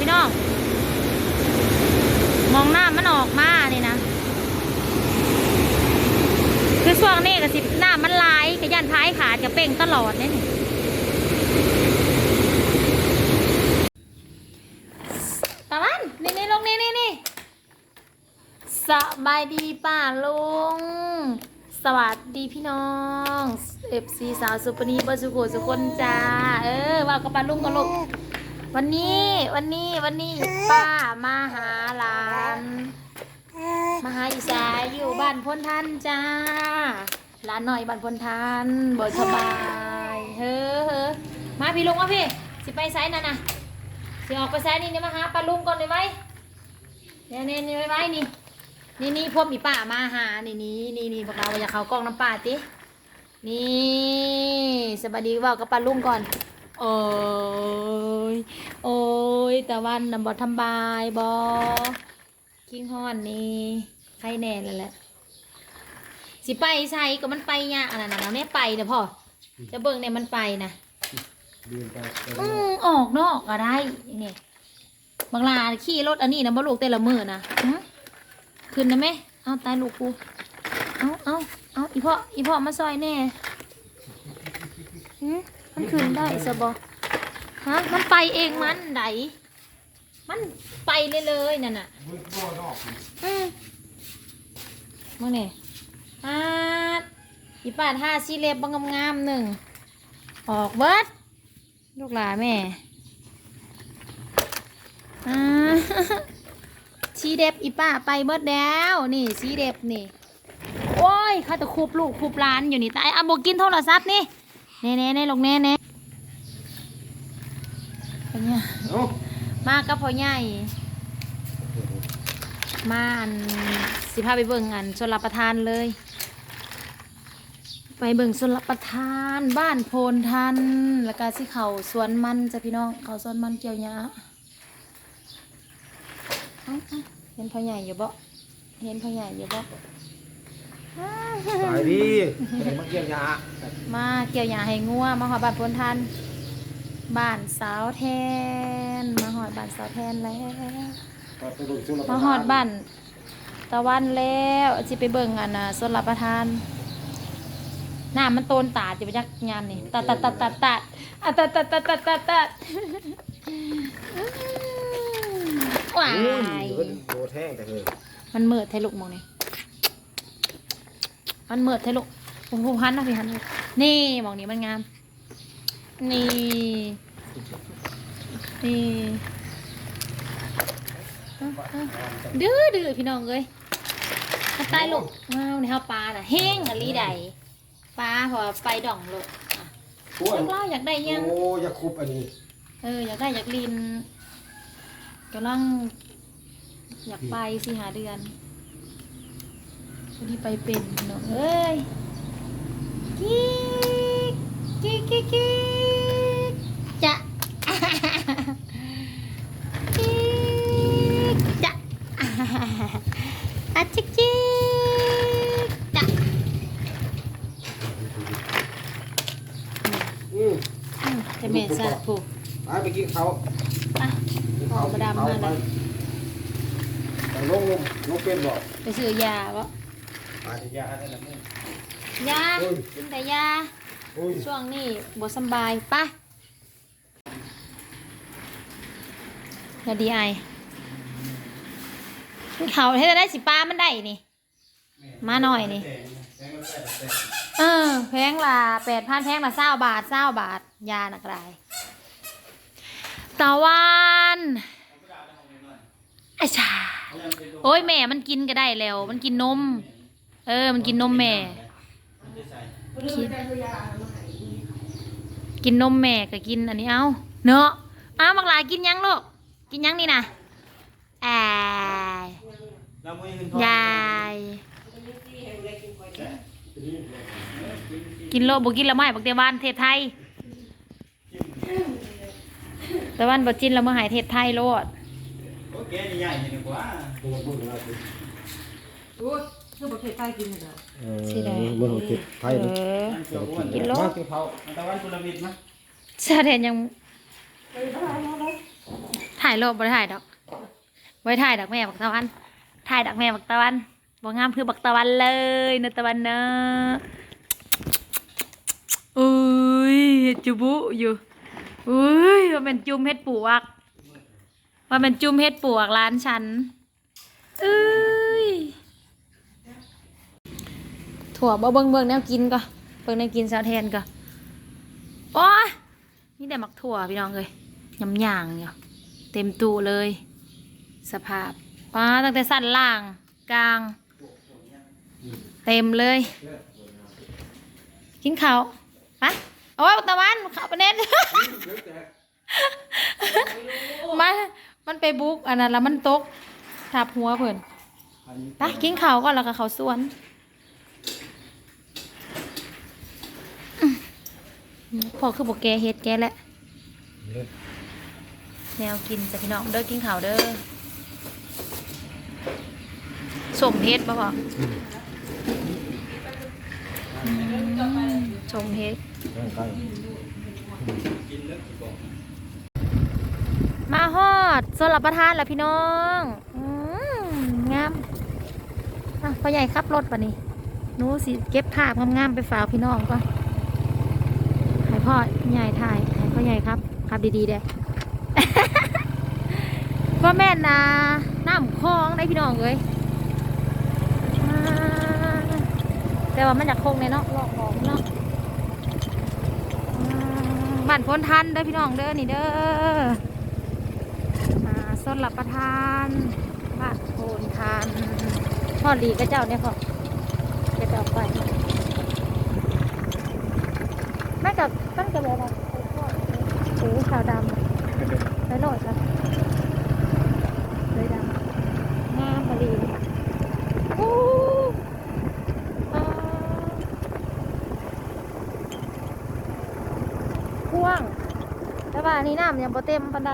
พี่น้อง มองหน้ามันออกมาเนี่ยนะ คือช่วงนี้กับสิบหน้ามันลายขยันท้ายขาดกับเป่งตลอดเนี่ยตะวันนี่นี่ลงนี่นี่นี่สบายดีป่าลุง สวัสดีพี่น้องเอฟซีสาวสุปนีบาสุโขสุคนจ้า เออว่ากับป่าลุงกับลูก วันนี้วันนี้วันนี้ป้ามาหาหลานมาหาอีสายอยู่บ้านพ้นทันจ้าหลานหน่อยบ้านพ้นทันบ่สบายเฮ้อเฮ้อมาพี่ลุงมาพี่สิไปไซนั่นน่ะสิออกไปไซนี่เนี่ยมาหาป้าลุงก่อนเลยไหมเนี่ยเนี่ยนี่ไว้ไว้นี่นี่นี่พวกมีป้ามาหานี่นี่นี่นี่พวกเราอยากเขากล้องน้ำป้าตินี่สวัสดีเว่ากับป้าลุงก่อน โอ้ย โอ้ยแต่วันนำบอทำบายบอคิงฮอนนี่ใครแน่เลยแหละสิไปใส่ก็มันไปยากอันนั้นนะแม่ไปนะพ่อจะเบิ่งเนี่ยมันไปนะเดินไปไปอืมออกนอกก็ได้นี่บางลาขี่รถอันนี้นะบ่ลูกแต่ละมือนะหึขึ้นนะแม่เอาตายลูกกูเอาเอาเอาอีพ่ออีพ่อมาซอยแน่หึ มันขึ้นได้สบอฮะมันไปเองมันไดมันไปเลยเลยนั่นน่ะมืดบ่อนอกอืมมึงเนี่ยอาดอีป้าท่าซีเล็บบางงามๆหนึ่ง ออกเบิดลูกหลาแม่อ่าชีเด็บอีป้าไปเบิดแล้วนี่ชีเด็บนี่ โอ้ยเขาจะคูบลูกคูบหลานอยู่นี่ตายอะบอกกินโทรศัพท์นี่ เน่เน่เน่ลงเน่เน่เป็นไงเอ้ามากับพ่อใหญ่มาอันสิพาไปเบิ่งอันชนรับประทานเลย ไปเบิ่งชนรับประทานบ้านโพนทันแล้วก็สิเขาสวนมันจ้ะพี่น้องเขาสวนมันเกี่ยวหญ้าเอ้าเอ้าเห็นพ่อใหญ่อยู่บ่เห็นพ่อใหญ่อยู่บ่ สายดีไปมาเกี่ยวยามาเกี่ยวหญ้าให้งัวมาหอดบ้านโพนทันบ้านสาวแทน มาหอดบ้านสาวแทนแล้วไปเบิ่งสุรมาหอดบ้านตะวันแล้วจิไปเบิ่งอันน่ะส่วนรับประทานน้ำมันโตนตาดจะไปจักยามนี่ตัดตัดตัดตัดตัดอะตัดตัดตัดตัดตัดตัดว้าโอ้ยยเพิ่นโดแท่งแต่เลยมันเมิดไทลุกมองนี่ มันเมิดไทลุกโอ้โหหันนะพี่หันนะนี่มองนี่มันงาม นี่ นี่เอาเอาดื้อดื้อพี่น้องเอ้ยถ้าตายลูกว้าวในเฮาปลาน่ะเฮงอะลีใดปลาพอไปด่องลูกอะโอ้ยลูกเล่าอยากได้ยังโอ้ยอย่าคุบอันนี้ เอออยากได้อยากลินกำลังอยากไปสิหาเดือน พอดีไปเป็นเนาะเอ้ยกิ๊กกิ๊กกิ๊กกิ๊กจะกิ๊กจะอะจิกจิกจะอืมอืมจะเมนซะผูกไปไปกินเขาวอะกินออกมาดำมาเลยไปไปลงลงลงเป็นบ่ไปซื้อยาบ่ ไปยาได้ละมึงยาเฮ้ยกินแต่ยาโอ้ยช่วงนี้บ่สำบายปะอย่าดีไอเขาให้ได้สิป้ามันได้นี่ มาหน่อยนี่เออแพงละแปดพันแพงละเศร้าบาทเศร้าบาท ยาหนักไรตะวันไอ้ชาโอ้ยแม่มันกินก็ได้แล้ว มันกินนม เออ มันกินนมแม่ กินนมแม่ก็กินอันนี้เอาเนาะอ้าวบางหลายกินยังลูกกินยังนี่นะแอยยายกินโลบกินละไม่บักเตวันเทศไทยต่วันบักินละเมื่อหายเทศไทยโลดโอเคนี่ใหญ่นี่กว่า เบิ่งเบิ่งนะโอ้ยคือประเทศไทยกินเหรอเออเบิ่งติดไผเอเบิ่งอเดี๋ยวอ้วนกินโล มากินเขาวตะวันกุลวิทย์มั้ยแสดงยังถ่ายโลกบ่ได้ถ่ายดอกไว้ถ่ายดอกแม่บักตะวัน ถ่ายดอกแม่บักตะวันบ่งามคือบักตะวันเลยนะตะวันเนอะอุ้ยเฮ็ดจุบุอยู่อุ้ยว่าเป็นจุ่มเฮ็ดปวกว่าเป็นจุ่มเฮ็ดปวกร้านฉันเอ้ย ถั่วบ่เบิ่งเบิ่งแนวกินก็เบิ่งแนวกินสาวแทนก็โอ้ยนี่แต่มักถั่วพี่น้องเลยยำย่างอยู่เต็มตู้เลย สภาพว้าตั้งแต่สั้นล่างกลาง เต็มเลย กินข้าวไปเอาไว้ตะวันข้าวประเด็นมันมันไปบุกอันนั้นแล้วมันตกทับหัวเพิ่อนไปกินข้าวก่อนแล้วก็เขาสวนอืม พอคือบอกแกเฮ็ดแกแหละแนวกินจ้ะพี่น้องเด้อกินข้าวเด้อสมเฮ็ดป่ะพ่ออืมสมเฮ็ดใกล้มาฮอดสลับประทานแล้วพี่น้องอืมงามอะพ่อใหญ่ขับรถป่ะนี่หนูสิเก็บภาพงามๆไปฝากพี่น้องก่อนให้ พ่อใหญ่ถ่ายให้พ่อใหญ่ครับขับดีๆเด้ก็แม่นนะน้ำคลองได้พี่น้องเลยแต่ว่ามันอยากคงในเนาะลอกของเนาะบ้านพ้นทันเด้อพี่น้องเด้อนี่เด้ออ่าส้นรับประทานบ้านโพนทานพ่อหลีก็เจ้าเนี่ยพ่อจะไปเอาไป แม่กับตั้งแต่เลยนะโอ้โหขาวดำไปโหลดครับเลยดำงามพอดีโอ้อ่ากว้างแต่ว่าอันนี้น้ำยังบ่เต็มปันได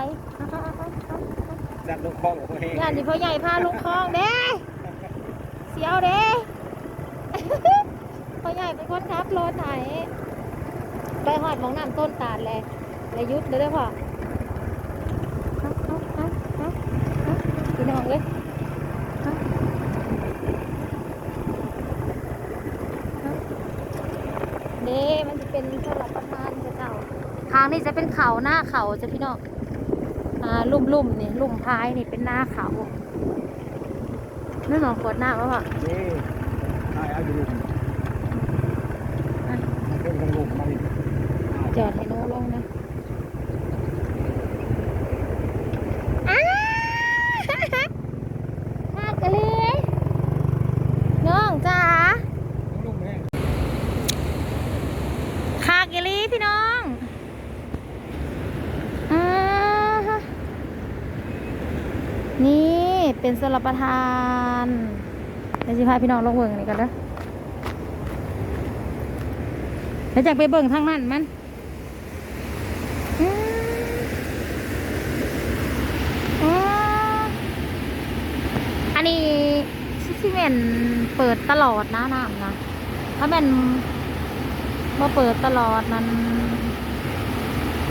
จับลูกคล้องโอ้ยย่านนี่พ่อใหญ่พาลุงคลองเด้เสียวเด้พ่อใหญ่เป็นคนขับรถไถ ไปหอดหมองน้ำต้นตาดเลยเลยยุดเลยเด้อพ่อเอาเอาเอาเอาเอาพี่น้องเลยเอาเอาเด้มันจะเป็นสลับประทานเจ้าทางนี้จะเป็นเขาหน้าเขาจะพี่น้องอ่าลุ่มลุ่มๆนี่ลุ่มพายนี่เป็นหน้าเขาไม่มองกดหน้าวะพ่อนี่ใช่เอาอยู่ลุมอะเป็นกันลุมมาดิ จอดให้น้ลงนะอามากะเลยน้องจ๋าลุมแม่คากะลีพี่น้องอ่าฮะนี่เป็นสลับประทานเดี๋ยวสิพาพี่น้องลงเบิ่งอันนี้กันเด้อเดี๋ยวจากไปเบิ่งทางนั้นมันอืมอ๋ออันนี้ ที่เป็นเปิดตลอดนะน้ำนะถ้าเป็นมาเปิดตลอดนั้น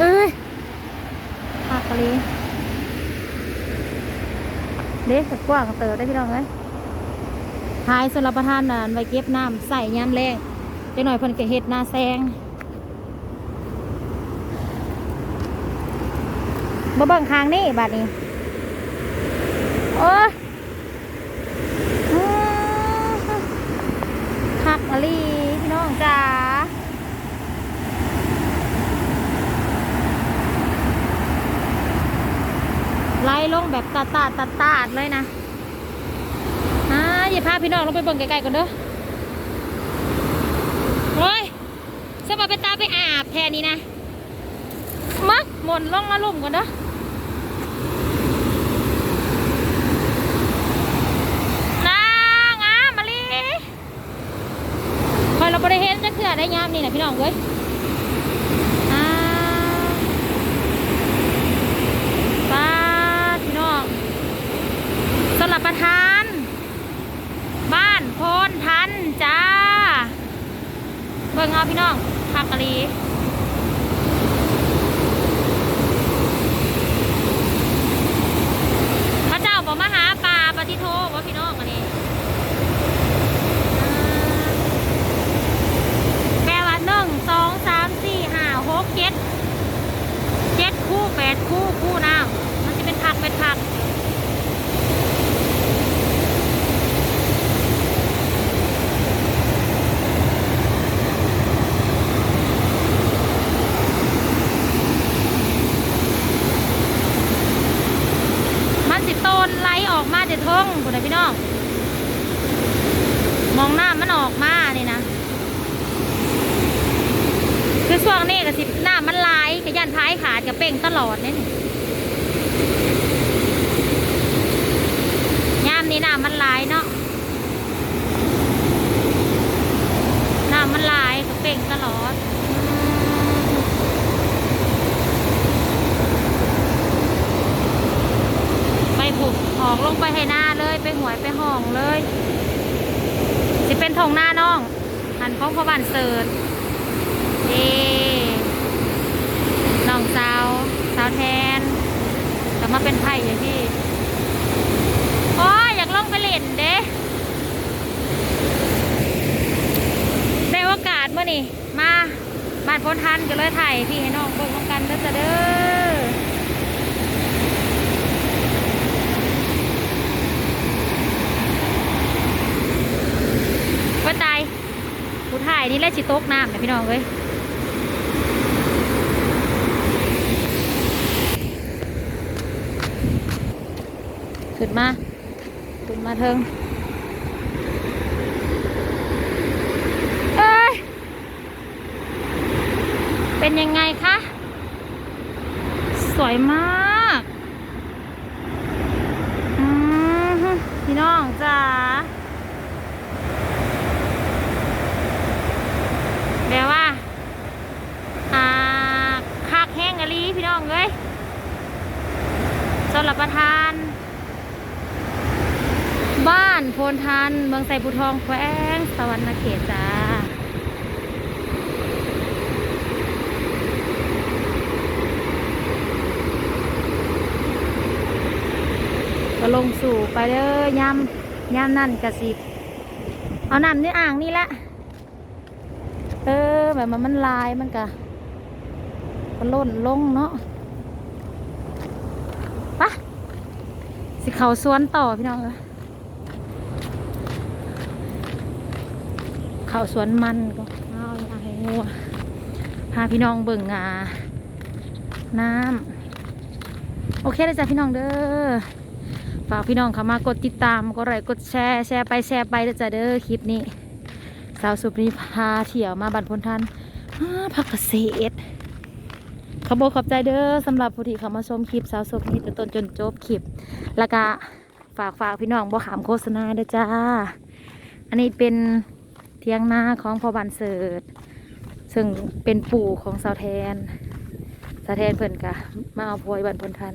เอ้ยหักกะลีเด็กกว้างเติบได้พี่น้องเลยทายสลับประทานน่ะไว้เก็บน้ำใส่ยามแรงจะหน่อยเพิ่นก็เฮ็ดหน้าแซงบ่เบิ่งคางนี่บาดนี้ โอ้ยอื้อคักอะลีพี่น้องจ๋าไล่ลงแบบตาตาตาตาดเลยนะอ่าอย่าพาพี่น้องลงไปเบิ่งไกลๆก่อนเด้อโอ้ยสบายไปตาไปอาบแทนนี้นะมักหม่นลงมาลุ่มก่อนเด้อนางอะมาลีคอยเราบริเห็นจะเขื่อ ได้ยามนี่นะพี่น้องเว้ยป้าพี่น้องสลับประทาน บ้านโพนทันจ้า เบิ่งเอาพี่น้องพักกะลีพระเจ้าบอกมาหาปลาปฏิโทว่าพี่น้องอันนี้ ดคู่คู่น้ำมันจะเป็นผักเป็นผัก มันสิโตนไหลออกมาจะทงคุณพี่น้อง มองหน้ามันออกมานี่นะ คือช่วงนี้ก็สิหน้ามันไหลายกระยันท้าย เก่งตลอดเนี่ยนี่ยามนี้น้ามันไหลายเนาะน้ามันไหลายกับเป่งตลอดไปผูกหอกลงไปให้หน้าเลยไปหวยไปห้องเลยจะเป็นทงหน้าน้องหันของพ่อบ้านเสิร์ตเด้น้องสาวสาวแทนกลับมาเป็นไผ่อย่างที่โอ้ยอยากลงไปเล่นเด้ได้โอกาสเมื่อนี่มาบ้านพ้นทันก็เลยถ่ายพี่ให้น้องเบิ่งน้ำกันเด้อจ้ะเด้อ ว่าตาย ผู้ถ่ายนี่แหละจิตกน้ำนะพี่น้องเอ้ยขึ้นมาขึ้นมาเทิงเอ้ย เป็นยังไงคะ สวยมาก อืมพี่น้องจ๋า แปลว่า อ่าคักแห้งกะลีพี่น้องเอ้ยสำห รับประทาน บ้านโพนทัน เมืองไซบุทองแขวงสวรรณเขตจ้าก็ลงสู่ไปเด้อยามยามนั่นกระสิบเอาน้ำนี่อ่างนี่แหละเออแบบมันมันลายมันกะมันล่นลงเนาะปะ สิเขาสวนต่อพี่น้องเอ้ยเขาสวนมันก็เอาอย่างให้งัวพาพี่น้องเบิ่งงาน้ำโอเคเลยจ้ะพี่น้องเด้อฝากพี่น้องเข้ามากดติดตามกดไลค์กดแชร์แชร์ไปแชร์ไปเด้อจ้ะเด้อคลิปนี้ สาวสุปนีพาเที่ยวมาบันพนทันพักเกษตร ขอบคุณขอบใจเด้อสำหรับผู้ที่เข้ามาชมคลิปสาวสุปนีจนต้นจนจบคลิป แล้วก็ฝากฝากพี่น้องบ่ขามโฆษณาเด้อจ้า อันนี้เป็นเทียงนาของพ่อบันเสิร์ตซึ่งเป็นปู่ของสาวแทน สาวแทนเพิ่นกะมาเอาพวยบันพนทัน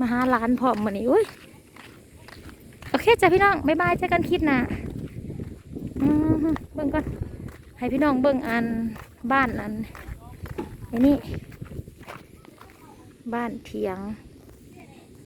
มาหาร้านพร้อมมื้อนี้อุ้ยโอเคจ้ะพี่น้องบ๊ายบายเจอกันคลิปหนะอืมเบิ่งก่อน ให้พี่น้องเบิ่งอันบ้านอันไอ้นี่บ้านเถียง